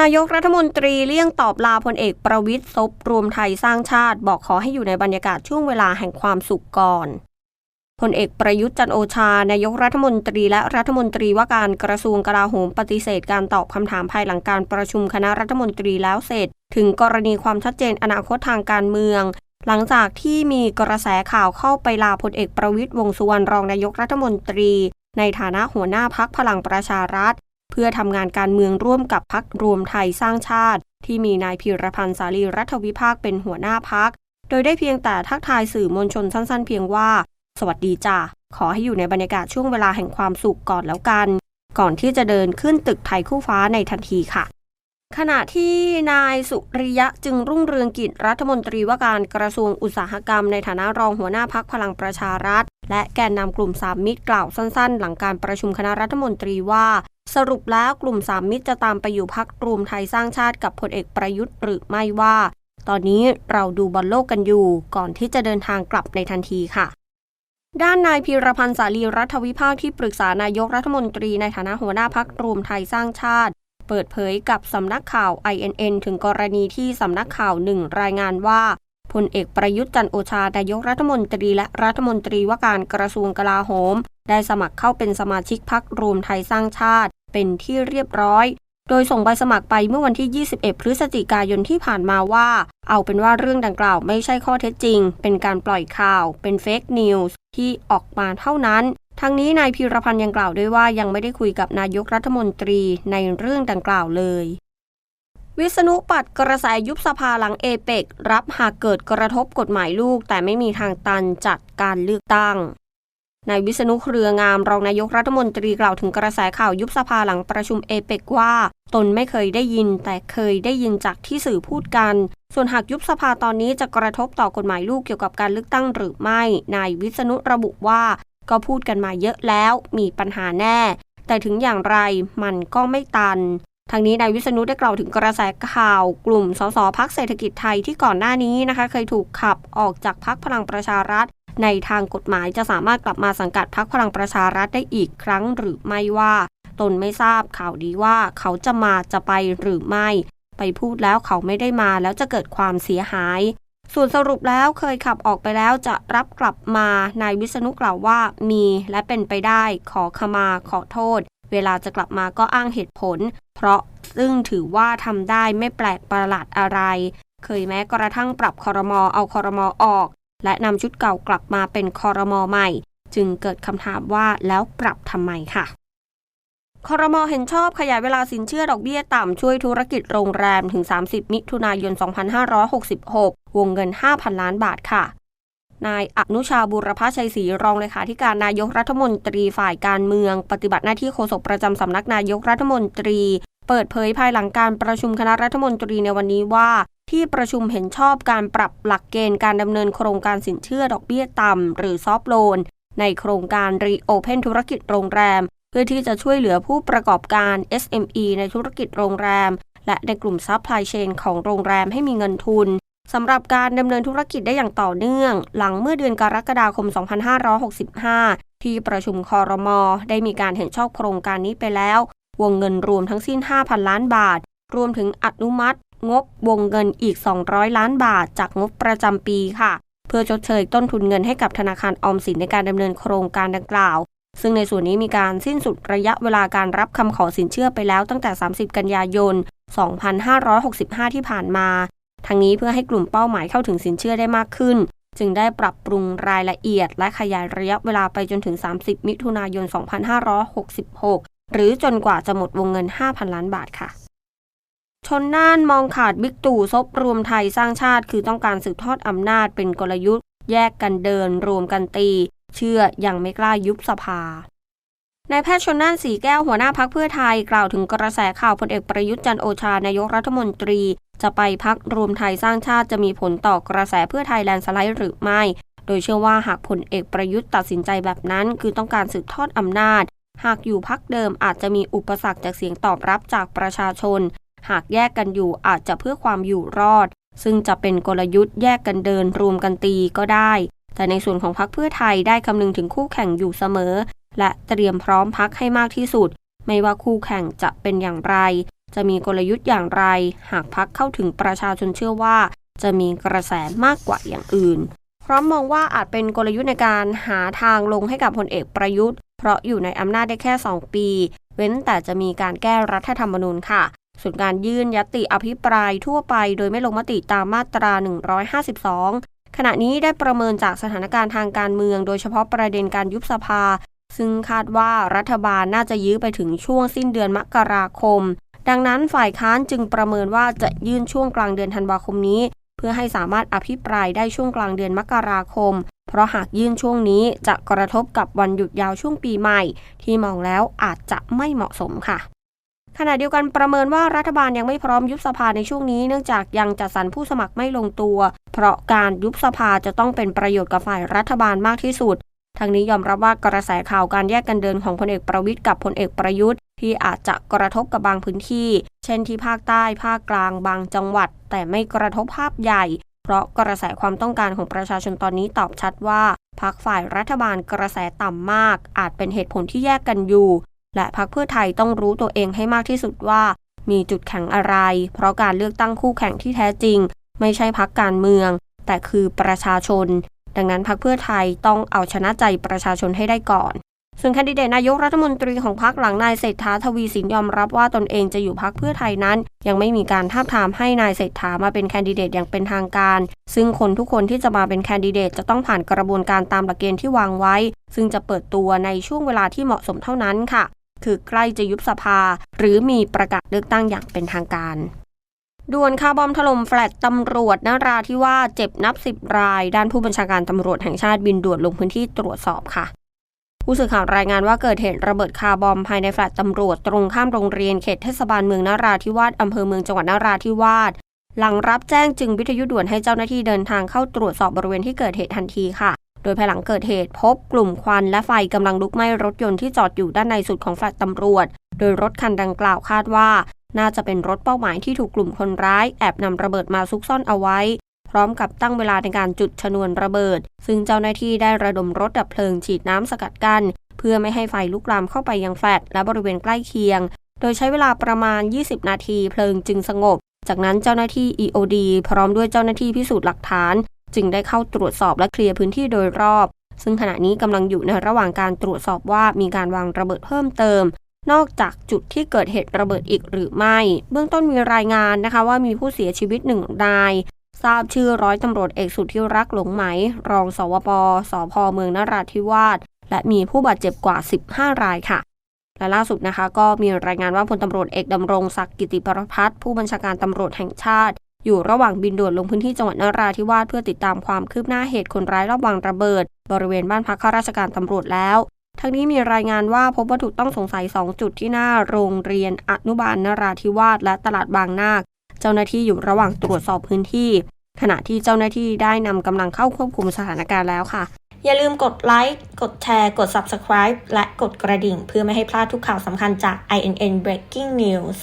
นายกรัฐมนตรีเลี่ยงตอบลาพลเอกประวิทย์ซบรวมไทยสร้างชาติ บอกขอให้อยู่ในบรรยากาศช่วงเวลาแห่งความสุขก่อนพลเอกประยุทธ์จันโอชา นายกรัฐมนตรีและรัฐมนตรีว่าการกระทรวงกลาโหมปฏิเสธการตอบคำถามภายหลังการประชุมคณะรัฐมนตรีแล้วเสร็จ ถึงกรณีความชัดเจนอนาคตทางการเมือง หลังจากที่มีกระแสข่าวเข้าไปลาพลเอกประวิทย์วงสุวรรณรองนายกรัฐมนตรี ในฐานะหัวหน้าพักพลังประชารัฐ เพื่อทำงานการเมืองร่วมกับพักรวมไทยสร้างชาติ ที่มีนายพิรพันธ์สาลีรัฐวิภาคเป็นหัวหน้าพัก โดยได้เพียงแต่ทักทายสื่อมวลชนสั้นๆ เพียงว่า สวัสดีจ้าขอให้อยู่ในบรรยากาศช่วงเวลาแห่งความสุขก่อนแล้วกัน ก่อนที่จะเดินขึ้นตึกไทยคู่ฟ้าในทันทีค่ะ ขณะที่นายสุริยะจึงรุ่งเรืองกิจรัฐมนตรีว่าการกระทรวงอุตสาหกรรม ในฐานะรองหัวหน้าพักพลังประชารัฐ และแกนนำกลุ่มสามมิตรกล่าวสั้นๆ หลังการประชุมคณะรัฐมนตรีว่า สรุปแล้วกลุ่มสามมิตรจะตามไปอยู่พักรวมไทยสร้างชาติกับพลเอกประยุทธ์หรือไม่ว่า ตอนนี้เราดูบอลโลกกันอยู่ ก่อนที่จะเดินทางกลับในทันทีค่ะ ด้านนายพีรพันธ์สาลีรัฐวิภาคที่ปรึกษานายกรัฐมนตรีในฐานะหัวหน้าพักรวมไทยสร้างชาติ เปิดเผยกับสำนักข่าว INN ถึงกรณีที่สำนักข่าวหนึ่งรายงานว่าพลเอกประยุทธ์จันโอชานายกรัฐมนตรีและรัฐมนตรีว่าการกระทรวงกลาโหม ได้สมัครเข้าเป็นสมาชิกพักรวมไทยสร้างชาติ เป็นที่เรียบร้อย โดยส่งใบสมัครไปเมื่อวันที่ 21 พฤศจิกายนที่ผ่านมาว่า เอาเป็นว่าเรื่องดังกล่าวไม่ใช่ข้อเท็จจริง เป็นการปล่อยข่าว เป็นเฟกนิวส์ที่ออกมาเท่านั้นทั้งนี้นายพีรพันธ์ยังกล่าวด้วยว่ายังไม่ได้คุยกับนายกรัฐมนตรีในเรื่องดังกล่าวเลย วิษณุปัดกระแสยุบสภาหลังเอเปกรับหากเกิดกระทบกฎหมายลูก แต่ไม่มีทางตันจัดการเลือกตั้ง นายวิษณุเครืองามรองนายกรัฐมนตรีกล่าวถึงกระแสข่าวยุบสภาหลังประชุมเอเปกว่า ตนไม่เคยได้ยิน แต่เคยได้ยินจากที่สื่อพูดกัน ส่วนหากยุบสภาตอนนี้จะกระทบต่อกฎหมายลูกเกี่ยวกับการเลือกตั้งหรือไม่ นายวิษณุระบุว่า ก็พูดกันมาเยอะแล้วมีปัญหาแน่ แต่ถึงอย่างไรมันก็ไม่ตันทางนี้นายวิษณุได้กล่าวถึงกระแสข่าวกลุ่มสสพักเศรษฐกิจไทยที่ก่อนหน้านี้นะคะ เคยถูกขับออกจากพักพลังประชารัฐ ในทางกฎหมายจะสามารถกลับมาสังกัดพรรคพลังประชารัฐได้อีกครั้งหรือไม่ว่า ตนไม่ทราบข่าวดีว่าเขาจะมาจะไปหรือไม่ ไปพูดแล้วเขาไม่ได้มาแล้วจะเกิดความเสียหาย ส่วนสรุปแล้วเคยขับออกไปแล้วจะรับกลับมานายวิษณุกล่าวว่ามีและเป็นไปได้ขอขมาขอโทษ เวลาจะกลับมาก็อ้างเหตุผล เพราะซึ่งถือว่าทำได้ไม่แปลกประหลาดอะไร เคยแม้กระทั่งปรับคอรมอเอาคอรมอออก และนำชุดเก่ากลับมาเป็นคอรมอใหม่ จึงเกิดคำถามว่าแล้วปรับทำไมค่ะคอรมอเห็นชอบขยายเวลาสินเชื่อดอกเบี้ยต่ำช่วยธุรกิจโรงแรมถึง 30 มิถุนายน 2566 วงเงิน 5,000 ล้านบาทค่ะ นายอนุชาบุรพชัยศรีรองเลขาธิการนายกรัฐมนตรีฝ่ายการเมือง ปฏิบัติหน้าที่โฆษกประจำสำนักนายกรัฐมนตรี เปิดเผยภายหลังการประชุมคณะรัฐมนตรีในวันนี้ว่า ที่ประชุมเห็นชอบการปรับหลักเกณฑ์การดำเนินโครงการสินเชื่อดอกเบี้ยต่ำหรือซอฟโลน ในโครงการรีโอเพนธุรกิจโรงแรม เพื่อที่จะช่วยเหลือผู้ประกอบการ SME ในธุรกิจโรงแรม และในกลุ่มซัพพลายเชนของโรงแรมให้มีเงินทุนสำหรับการดำเนินธุรกิจได้อย่างต่อเนื่อง หลังเมื่อเดือนกรกฎาคม 2565 ที่ประชุมคอรมอได้มีการเห็นชอบโครงการนี้ไปแล้ว วงเงินรวมทั้งสิ้น 5,000 ล้านบาท รวมถึงอนุมัติ งบวงเงินอีก 200 ล้านบาท จากงบประจำปีค่ะ เพื่อชดเชยต้นทุนเงินให้กับธนาคารออมสินในการดำเนินโครงการดังกล่าว ซึ่งในส่วนนี้มีการสิ้นสุดระยะเวลาการรับคำขอสินเชื่อไปแล้วตั้งแต่ 30 กันยายน 2565 ที่ผ่านมา ทั้งนี้เพื่อให้กลุ่มเป้าหมายเข้าถึงสินเชื่อได้มากขึ้นจึงได้ปรับปรุงรายละเอียดและขยายระยะเวลาไปจนถึง 30 มิถุนายน 2566 หรือจนกว่าจะหมดวงเงิน 5,000 ล้านบาทค่ะ ชนน่านมองขาดบิ๊กตู่ซบรวมไทยสร้างชาติ คือต้องการสืบทอดอำนาจเป็นกลยุทธ์ แยกกันเดิน รวมกันตี เชื่ออยังไม่กล้ายุบสภานายแพทย์ชนน่านสีแก้วหัวหน้าพักเพื่อไทยกล่าวถึงกระแสข่าวพลเอกประยุทธ์จันโอชานายกรัฐมนตรี จะไปพักรวมไทยสร้างชาติจะมีผลต่อกระแสเพื่อไทยแลนสไลด์หรือไม่ โดยเชื่อว่าหากพลเอกประยุทธ์ตัดสินใจแบบนั้น คือต้องการสืบทอดอำนาจ หากอยู่พักเดิมอาจจะมีอุปสรรคจากเสียงตอบรับจากประชาชน หากแยกกันอยู่อาจจะเพื่อความอยู่รอด ซึ่งจะเป็นกลยุทธ์แยกกันเดินรวมกันตีก็ได้ แต่ในส่วนของพรรคเพื่อไทยได้คำนึงถึงคู่แข่งอยู่เสมอ และเตรียมพร้อมพักให้มากที่สุด ไม่ว่าคู่แข่งจะเป็นอย่างไร จะมีกลยุทธ์อย่างไร หากพักเข้าถึงประชาชนเชื่อว่า จะมีกระแสมากกว่าอย่างอื่นพร้อมมองว่าอาจเป็นกลยุทธ์ในการหาทางลงให้กับพลเอกประยุทธ์ เพราะอยู่ในอำนาจได้แค่ 2 ปี เว้นแต่จะมีการแก้รัฐธรรมนูญค่ะ ส่วนการยื่นยติอภิปรายทั่วไป โดยไม่ลงมติตามมาตรา 152 ขณะนี้ได้ประเมินจากสถานการณ์ทางการเมือง โดยเฉพาะประเด็นการยุบสภา ซึ่งคาดว่ารัฐบาลน่าจะยื้อไปถึงช่วงสิ้นเดือนมกราคม ดังนั้นฝ่ายค้านจึงประเมินว่าจะยื่นช่วงกลางเดือนธันวาคมนี้ พื่อให้สามารถอภิปรายได้ช่วงกลางเดือนมกราคม เพราะหากยื่นช่วงนี้จะกระทบกับวันหยุดยาวช่วงปีใหม่ ที่มองแล้วอาจจะไม่เหมาะสมค่ะขณะเดียวกันประเมินว่ารัฐบาลยังไม่พร้อมยุบสภาในช่วงนี้เนื่องจากยังจัดสรรผู้สมัครไม่ลงตัว เพราะการยุบสภาจะต้องเป็นประโยชน์กับฝ่ายรัฐบาลมากที่สุดทางนี้ยอมรับว่ากระแสข่าวการแยกกันเดินของพลเอกประวิทย์กับพลเอกประยุทธ์ ที่อาจจะกระทบกับบางพื้นที่ เช่นที่ภาคใต้ภาคกลางบางจังหวัด แต่ไม่กระทบภาพใหญ่ เพราะกระแสความต้องการของประชาชนตอนนี้ตอบชัดว่าพักฝ่ายรัฐบาลกระแสต่ำมาก อาจเป็นเหตุผลที่แยกกันอยู่ และพักเพื่อไทยต้องรู้ตัวเองให้มากที่สุดว่า มีจุดแข็งอะไร เพราะการเลือกตั้งคู่แข่งที่แท้จริง ไม่ใช่พักการเมือง แต่คือประชาชน ดังนั้นพักเพื่อไทยต้องเอาชนะใจประชาชนให้ได้ก่อน ส่วนแคนดิเดตนายกรัฐมนตรีของพรรคหลังนายเศรษฐาทวีสินยอมรับว่าตนเองจะอยู่พรรคเพื่อไทยนั้น ยังไม่มีการท้าบทามให้นายเศรษฐามาเป็นแคนดิเดตอย่างเป็นทางการ ซึ่งคนทุกคนที่จะมาเป็นแคนดิเดตจะต้องผ่านกระบวนการตามหลักเกณฑ์ที่วางไว้ ซึ่งจะเปิดตัวในช่วงเวลาที่เหมาะสมเท่านั้นค่ะ คือใกล้จะยุบสภา หรือมีประกาศเลือกตั้งอย่างเป็นทางการด่วนคาร์บอมถล่มแฟลตตำรวจนาราที่ว่าเจ็บนับสิบราย ด้านผู้บัญชาการตำรวจแห่งชาติบินด่วนลงพื้นที่ตรวจสอบค่ะ ผู้สื่อข่าวรายงานว่าเกิดเหตุระเบิดคาร์บอมภายในแฟลตตำรวจตรงข้ามโรงเรียนเขตเทศบาลเมืองนาราธิวาสอำเภอเมืองจังหวัดนาราธิวาสหลังรับแจ้งจึงวิทยุด่วนให้เจ้าหน้าที่เดินทางเข้าตรวจสอบบริเวณที่เกิดเหตุทันทีค่ะ โดยภายหลังเกิดเหตุพบกลุ่มควันและไฟกำลังลุกไหม้รถยนต์ที่จอดอยู่ด้านในสุดของแฟลตตำรวจ โดยรถคันดังกล่าวคาดว่า น่าจะเป็นรถเป้าหมายที่ถูกกลุ่มคนร้าย แอบนำระเบิดมาซุกซ่อนเอาไว้ พร้อมกับตั้งเวลาในการจุดชนวนระเบิด ซึ่งเจ้าหน้าที่ได้ระดมรถดับเพลิงฉีดน้ำสกัดกั้นเพื่อไม่ให้ไฟลุกลามเข้าไปยังแฟลตและบริเวณใกล้เคียง โดยใช้เวลาประมาณ 20 นาทีเพลิงจึงสงบ จากนั้นเจ้าหน้าที่ EOD พร้อมด้วยเจ้าหน้าที่พิสูจน์หลักฐาน จึงได้เข้าตรวจสอบและเคลียร์พื้นที่โดยรอบ ซึ่งขณะนี้กำลังอยู่ในระหว่างการตรวจสอบว่ามีการวางระเบิดเพิ่มเติม นอกจากจุดที่เกิดเหตุระเบิดอีกหรือไม่ เบื้องต้นมีรายงานนะคะว่ามีผู้เสียชีวิตหนึ่งนาย ทราบชื่อร้อยตำรวจเอกสุทธิรักษ์หลงไหม รองสวปสพเมืองนราธิวาสและมีผู้บาดเจ็บกว่า 15 รายค่ะ และล่าสุดนะคะ ก็มีรายงานว่าพลตำรวจเอกดำรงศักดิ์กิติประพัฒน์ผู้บัญชาการตำรวจแห่งชาติ อยู่ระหว่างบินด่วนลงพื้นที่จังหวัดนราธิวาสเพื่อติดตามความคืบหน้าเหตุคนร้ายรอบวางระเบิด บริเวณบ้านพักข้าราชการตำรวจแล้วทั้งนี้มีรายงานว่าพบวัตถุต้องสงสัย 2 จุดที่หน้าโรงเรียนอนุบาลนราธิวาสและตลาดบางนาค เจ้าหน้าที่อยู่ระหว่างตรวจสอบพื้นที่ ขณะที่เจ้าหน้าที่ได้นำกำลังเข้าควบคุมสถานการณ์แล้วค่ะ อย่าลืมกดไลค์กดแชร์กด Subscribe และกดกระดิ่ง เพื่อไม่ให้พลาดทุกข่าวสำคัญจาก INN Breaking News